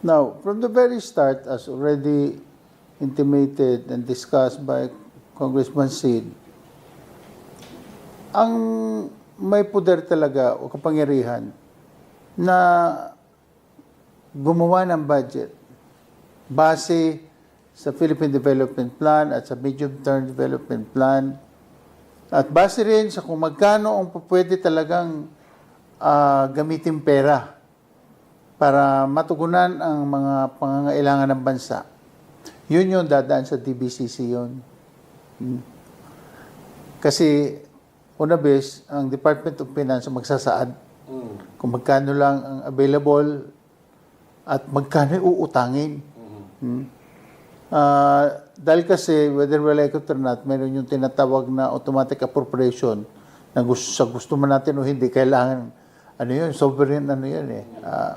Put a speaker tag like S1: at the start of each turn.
S1: Now, from the very start, as already intimated and discussed by Congressman Sid, ang may poder talaga o kapangyarihan na gumawa ng budget base sa Philippine Development Plan at sa Medium Term Development Plan. At base rin sa kung magkano ang pwede talagang ah, gamitin pera para matugunan ang mga pangangailangan ng bansa. Yun yung dadaan sa DBCC yun. Kasi, una bes, ang Department of Finance magsasaad kung magkano lang ang available at magkano uutangin. Hmm. Ah, dahil kasi, whether we like it or not, meron yung tinatawag na automatic appropriation na gusto, sa gusto man natin o hindi, kailangan, ano yun, sovereign, ano yun eh, ah,